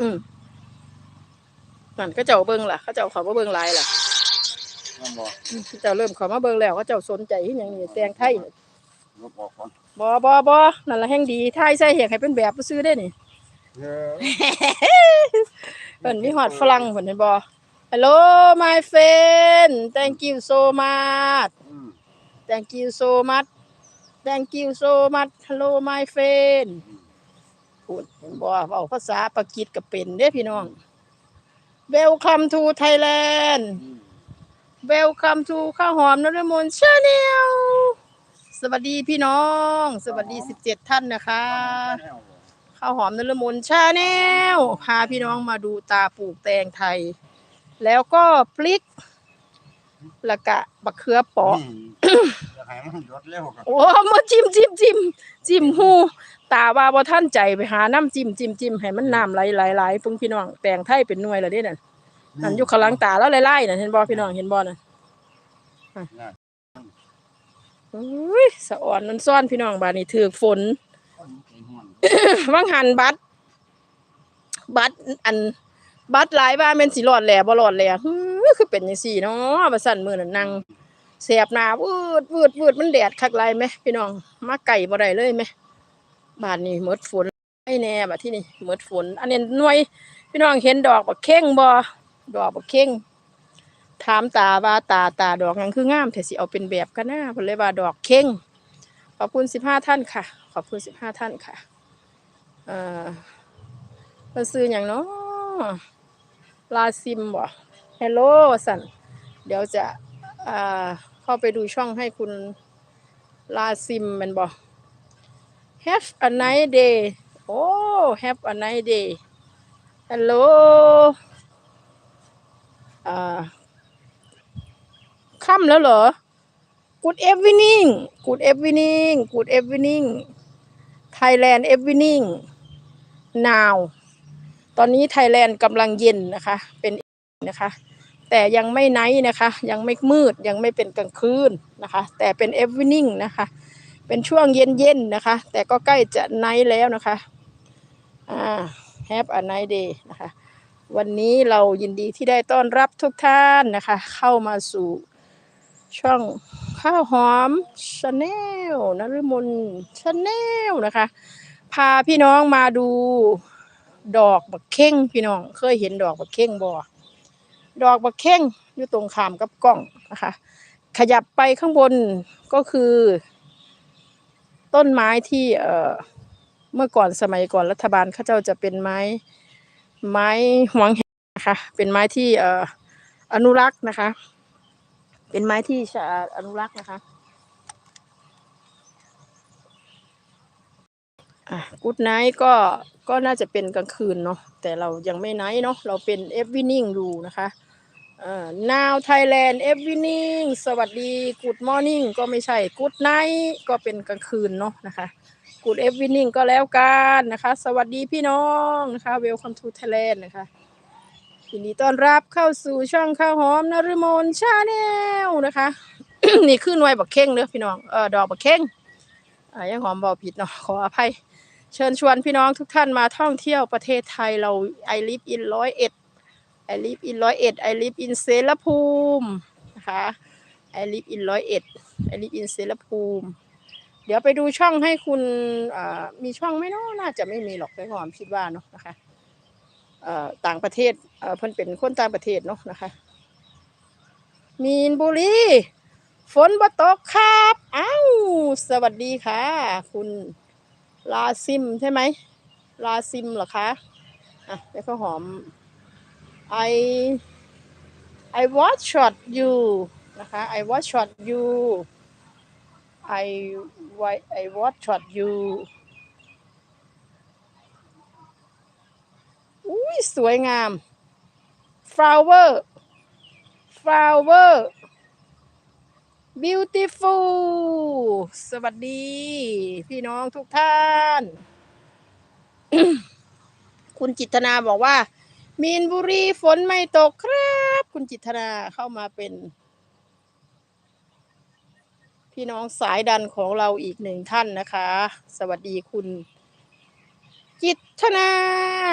อืมนั่นก็เจ้าเบิ่งล่ะเขาเจ้าเขามาเบิ่งหลายล่ะนั่นบอกอืมเขาเจ้าเริ่มเขามาเบิ่งแล้วเขาเจ้าสนใจที่อย่างนี้แตงไทยนี่ลบออกก่อนบ่บ่บ่นั่นละแห่งดีไทยใส่เหียกให้เป็นแบบซื้อได้นี่เออเพิ่นมีฮอดฝรั่งเพิ่นเห็นบ่ Hello my friend thank you so much อืม thank you so much thank you so much hello my friend พูดเห็นบ่เว้าภาษาปากีสก็เป็นเด้พี่น้อง Welcome to Thailand อืม Welcome to ข้าวหอมนรมนชาแนลสวัสดีพี่น้อง สวัสดี17ท่านนะคะแนวบ่ข้าวหอมนรมนชาแนลพาพี่น้องมาดูตาปลูกแตงไทย แล้วก็พลิกแล้วก็บักเขือเปออืมจะให้มันยดเร็วก่อนโอ้มาจิ้มจิ้มจิ้มจิ้มหู ตาว่าบ่ท่านใจไปหาน้ำจิ้มจิ้มจิ้มให้มันน้ำไหลไหลไหลเพิ่งพี่น้องแตงไทยเป็นหน่วยแล้วเด้นั่นนั่นอยู่ข้างหลังตาแล้วไล่ๆนั่นเห็นบ่พี่น้องเห็นบ่นั่นน่ะอุ้ยสะอ่อนมันซ่อนพี่น้องบาดนี้ถือกฝนคนใจห้อนว่างหันบัตรบัตรอันบัตรหลายบ้านเป็นสิรอดแหล่บ่รอดแหล่ฮือคือเป็นจังซี่เนาะว่าซั่นมื้อนั้นนั่งแสบหน้าวืดวืดวืดมันแดดคักหลายแหมพี่น้องมาไก่บ่ได้เลยแหม บ้านนี้หมดฝนไอ้แน่บัดที่นี่หมดฝน อันนี้หน่วย พี่น้องเห็นดอกบักเข่งบ่ดอกบักเข่งถามตาว่าตาตาดอกหยังคืองามแต่สิเอาเป็นแบบกันนะเพิ่นเลยว่าดอกเข่งขอบคุณ15ท่านค่ะ ขอบคุณ15ท่านค่ะเออเพิ่นซื้อหยังเนาะลาซิมบ่เฮลโลสันเดี๋ยวจะอ่าเข้าไปดูช่องให้คุณลาซิมมันบ่ Have a nice day โอ้ Have a nice day Hello อ่าค่ำแล้วเหรอ Good evening Good evening Good evening Thailand evening now ตอนนี้ไทยแลนด์กำลังเย็นนะคะ เป็นนะคะ แต่ยังไม่ไนท์นะคะ ยังไม่มืด ยังไม่เป็นกลางคืนนะคะ แต่เป็น evening นะคะ เป็นช่วงเย็นๆนะคะ แต่ก็ใกล้จะไนท์แล้วนะคะอ่า have a nice day นะคะ วันนี้เรายินดีที่ได้ต้อนรับทุกท่านนะคะ เข้ามาสู่ช่องข้าวหอมชาแนลนฤมลชาแนลนะคะ พาพี่น้องมาดูดอกบักเข่งพี่น้องเคยเห็นดอกบักเข่งบ่ดอกบักเข่งอยู่ตรงขามกับกล้องนะคะ ขยับไปข้างบนก็คือ ต้นไม้ที่เอ่อเมื่อก่อนสมัยก่อนรัฐบาลเขาเจ้าจะเป็นไม้ไม้หวงแหนนะคะเป็นไม้ที่เอ่ออนุรักษ์นะคะ เป็นไม้ที่อนุรักษ์นะคะอะกูดไนท์ก็ก็น่าจะเป็นกลางคืนเนาะแต่เรายังไม่ไนท์เนาะเราเป็นเอฟวินิ่งดูนะคะ now Thailand evening สวัสดี good morning ก็ไม่ใช่ good night ก็เป็นกลางคืนเนาะนะคะ good evening ก็แล้วกันนะคะ สวัสดีพี่น้องนะคะ welcome to Thailand นะคะยินดีต้อนรับเข้าสู่ช่องข้าวหอมนฤมลชาแนลนะคะ นี่คือหน่วยบักเข่งเด้อพี่น้องเออดอกบักเข่งอ่ายังหอมบอกผิดเนาะขออภัย เชิญชวนพี่น้องทุกท่านมาท่องเที่ยวประเทศไทยเรา I live in ร้อยเอ็ด I live in ร้อยเอ็ด I live in เสรภูมินะคะ I live in ร้อยเอ็ด I live in เสรภูมิเดี๋ยวไปดูช่องให้คุณมีช่องไหมเนาะน่าจะไม่มีหรอกในความคิดว่าเนาะนะคะต่างประเทศเอ่อเพิ่นเป็นคนต่างประเทศเนาะนะคะ มีนบุรีฝนบ่ตกครับอ้าวสวัสดีค่ะ คุณลาซิมใช่ไหมลาซิมเหรอคะอะแล้วก็หอม I I watch shot you นะคะ I watch shot you I I watch shot you อุ้ยสวยงาม flower flower beautiful สวัสดี พี่น้องทุกท่าน คุณจิตนาบอกว่า มีนบุรีฝนไม่ตกครับ คุณจิตนาเข้ามาเป็น พี่น้องสายดันของเราอีกหนึ่งท่านนะคะ สวัสดีคุณ จิตนา